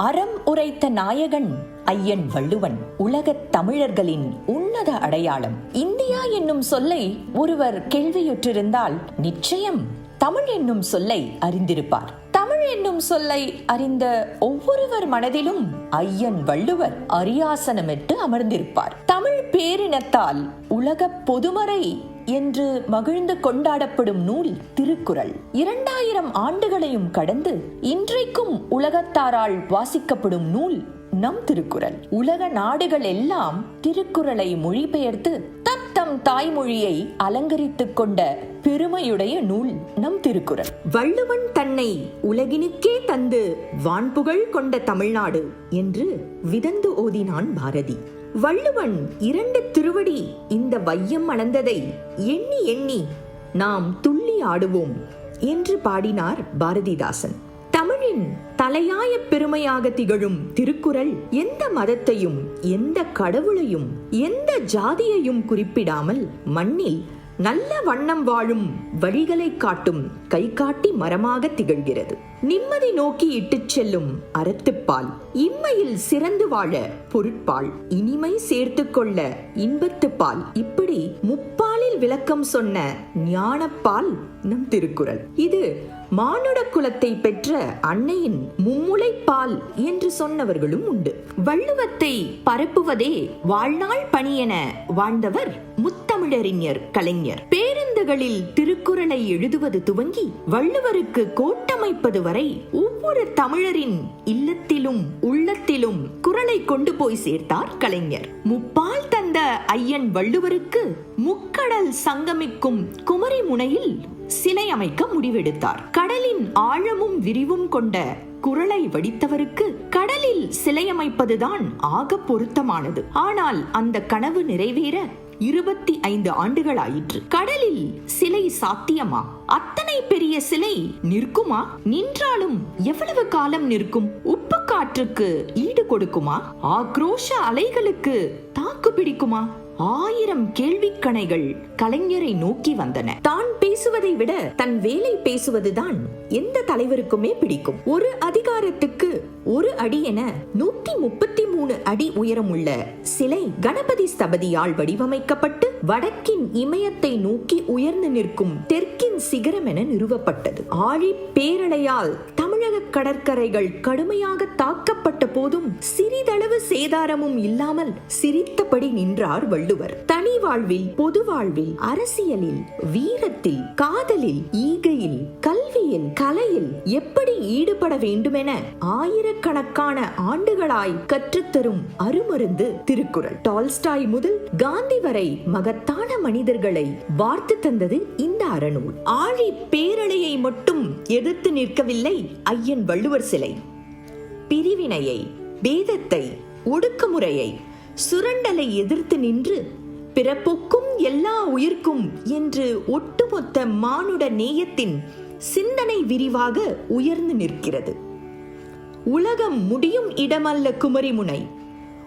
அறம் உரைத்த நாயகன் ஐயன் வள்ளுவன் உலகத் தமிழர்களின் உன்னத அடையாளம். இந்தியா என்னும் சொல்லை ஒருவர் கேள்வியுற்றிருந்தால் நிச்சயம் தமிழ் என்னும் சொல்லை அறிந்திருப்பார். தமிழ் என்னும் சொல்லை அறிந்த ஒவ்வொருவர் மனதிலும் ஐயன் வள்ளுவர் அரியாசனமிட்டு அமர்ந்திருப்பார். தமிழ் பேரினத்தால் உலக பொதுமறை என்று மகிழ்ந்து கொண்டாடப்படும் நூல் திருக்குறள். இரண்டாயிரம் ஆண்டுகளையும் கடந்து இன்றைக்கும் உலகத்தாரால் வாசிக்கப்படும் நூல் நம் திருக்குறள். உலக நாடுகள் எல்லாம் திருக்குறளை மொழிபெயர்த்து தத்தம் தாய்மொழியை அலங்கரித்துக் கொண்ட பெருமையுடைய நூல் நம் திருக்குறள். வள்ளுவன் தன்னை உலகினுக்கே தந்து வான்புகழ் கொண்ட தமிழ்நாடு என்று விதந்து ஓதினான் பாரதி. வள்ளுவன் இரண்டு திருவடி இந்த வையம் அளந்ததை எண்ணி எண்ணி நாம் துள்ளி ஆடுவோம் என்று பாடினார் பாரதிதாசன். தமிழின் தலையாய பெருமையாக திகழும் திருக்குறள் எந்த மதத்தையும் எந்த கடவுளையும் எந்த ஜாதியையும் குறிப்பிடாமல் மண்ணில் நல்ல வண்ணம் வாழும் வழிகளை காட்டும் கை காட்டி மரமாக திகழ்கிறது. நிம்மதி நோக்கி இட்டுச் செல்லும் அறத்துப்பால் இம்மையில் சிறந்து வாழ பொருட்பால் இனிமை சேர்த்து கொள்ள இன்பத்துப்பால் இப்படி முப்பாலில் விளக்கம் சொன்ன ஞானப்பால் நம் திருக்குறள். இது மானுட குலத்தை பெற்ற அன்னையின் மும்முளைப்பால் என்று சொன்னவர்களும் உண்டு. வள்ளுவத்தை பரப்புவதே வாழ்நாள் பணி என வாழ்ந்தவர் முத்தமிழறிஞர் கலைஞர். பேருந்து பேருந்துகளில் திருக்குறளை எழுதுவது துவங்கி வள்ளுவருக்கு கோட்டமைப்பது வரை ஒவ்வொரு தமிழரின் இல்லத்திலும் உள்ளத்திலும் குரலை கொண்டு போய் சேர்த்தார் கலைஞர். முப்பால் தந்த ஐயன் வள்ளுவருக்கு முக்கடல் சங்கமிக்கும் குமரி முனையில் சிலை அமைக்க முடிவெடுத்தார். கடலின் ஆழமும் விரிவும் கொண்ட குரலை வடித்தவருக்கு கடலில் சிலை அமைப்பதுதான் ஆக பொருத்தமானது. ஆனால் அந்த கனவு நிறைவேற இருபத்தி ஐந்து ஆண்டுகள் ஆயிற்று கடலில் சிலை சாத்தியமா? அத்தனை பெரிய சிலை நிற்குமா? நின்றாலும் எவ்வளவு காலம் நிற்கும்? உப்பு காற்றுக்கு ஈடு கொடுக்குமா? ஆக்ரோஷ அலைகளுக்கு தாக்கு பிடிக்குமா? ஆயிரம் கேள்விக்கணைகள் கலைஞரை நோக்கி வந்தன. தான் பேசுவதை விட தன் வேலை பேசுவதுதான் எந்த தலைவருக்குமே பிடிக்கும். ஒரு அதிகாரத்துக்கு ஒரு அடி என நூத்தி முப்பத்தி மூணு அடி உயரமுள்ள சிலை கணபதி ஸ்தபதியால் வடிவமைக்கப்பட்டு வடக்கின் இமயத்தை நோக்கி உயர்ந்து நிற்கும் தெற்கின் சிகரம் என நிறுவப்பட்டது. ஆழி பேரலையால் தமிழக கடற்கரைகள் கடுமையாக தாக்கப்பட்ட போதும் சிறிதளவு சேதாரமும் இல்லாமல் சிரித்தபடி நின்றார் வள்ளுவர் தனி வாழ்வில் பொது வாழ்வில் அரசியலில் வீரத்தில் காதலில் ஈகையில் கல்வியில் கலையில் எப்படி ஈடுபட வேண்டுமென ஆயிரக்கணக்கான ஆண்டுகளாய் கற்றுத்தரும் அருமருந்து திருக்குறள். டால்ஸ்டாய் முதல் காந்தி வரை மகத்தான மனிதர்களை வார்த்து தந்தது இந்த அறநூல். ஆழி பேரலையை மட்டும் எதிர்த்து நிற்கவில்லை ஐயன் வள்ளுவர் சிலை. பிரிவினையை வேதத்தை ஒடுக்குமுறையை சுரண்டலை எதிர்த்து நின்று பிறப்புக்கும் எல்லா உயிர்க்கும் என்று ஒட்டுமொத்த மானுட நேயத்தின் சிந்தனை விரிவாக உயர்ந்து நிற்கிறது. உலகம் முடியும் இடமல்ல குமரிமுனை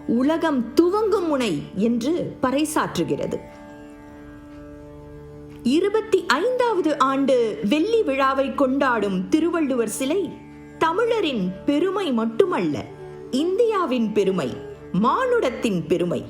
உலகம் துவங்கும் முனை என்று பறைசாற்றுகிறது. இருபத்தி ஐந்தாவது ஆண்டு வெள்ளி விழாவை கொண்டாடும் திருவள்ளுவர் சிலை தமிழரின் பெருமை மட்டுமல்ல இந்தியாவின் பெருமை. மானுடத்தின் பெருமை.